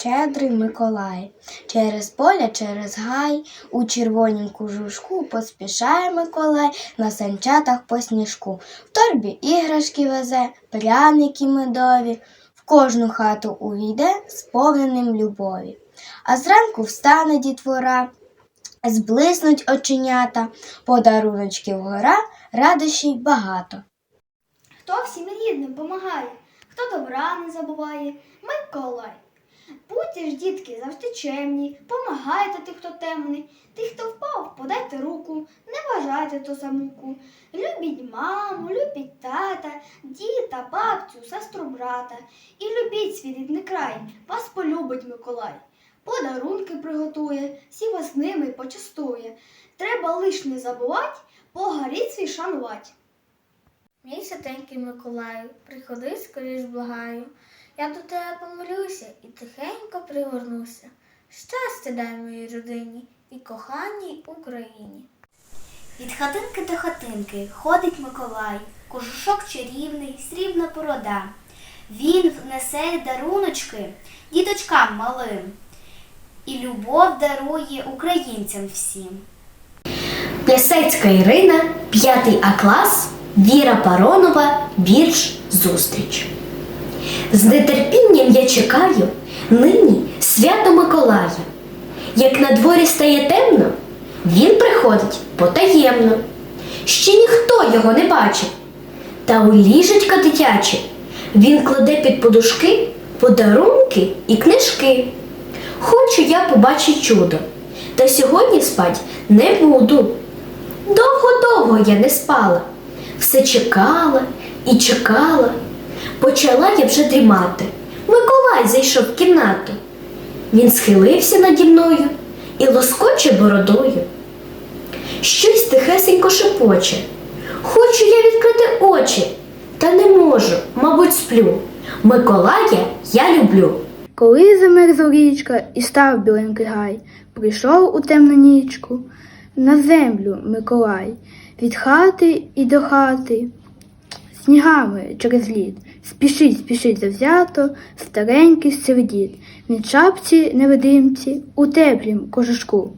щедрий Миколай. Через поля, через гай, у червонім кожушку поспішає Миколай на санчатах по сніжку. В торбі іграшки везе, пряники медові, в кожну хату увійде сповненим любові. А зранку встане дітвора, зблиснуть оченята, подаруночків гора, радощів багато. Хто всім рідним помагає, хто добра не забуває, Миколай. Будьте ж, дітки, завжди чемні, помагайте тих, хто темний, тих, хто впав, подайте руку, не вважайте то за муку. Любіть маму, любіть тата, діда, бабцю, сестру брата. І любіть свій рідний край, вас полюбить Миколай. Подарунки приготує, всі вас ними почастує. Треба лиш не забувать, погаріть свій шанувать. Мій святенький Миколаю, приходи скоріш благаю. Я до тебе помолюся і тихенько пригорнуся. Щастя дай моїй родині і коханій Україні. Від хатинки до хатинки ходить Миколай, кожушок чарівний, срібна порода. Він внесе даруночки діточкам малим і любов дарує українцям всім. Плясецька Ірина, 5 А клас, Віра Паронова, вірш Зустріч. З нетерпінням я чекаю нині свято Миколая. Як на дворі стає темно, він приходить потаємно. Ще ніхто його не бачив. Та у ліжечка дитяче він кладе під подушки подарунки і книжки. Хочу я побачити чудо, та сьогодні спать не буду. Довго-довго я не спала, все чекала і чекала. Почала я вже дрімати. Миколай зайшов в кімнату. Він схилився наді мною і лоскоче бородою. Щось тихесенько шепоче. Хочу я відкрити очі, та не можу, мабуть, сплю. Миколая я люблю. Коли замерзла річка і став біленький гай, прийшов у темну нічку на землю Миколай, від хати і до хати, снігами через лід, спішить, спішить завзято, старенький сердіт, він шапці невидимці, у теплім кожушку,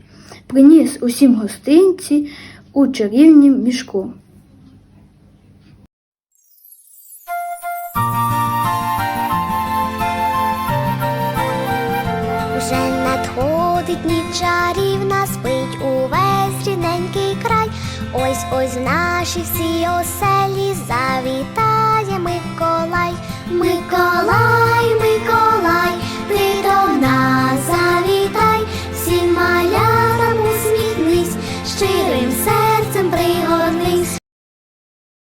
приніс усім гостинці у чарівнім мішку. Вже надходить ніч чарівна, спить увесь рідненький край. Ось ось наші всі оселі завітає Миколай. Миколай,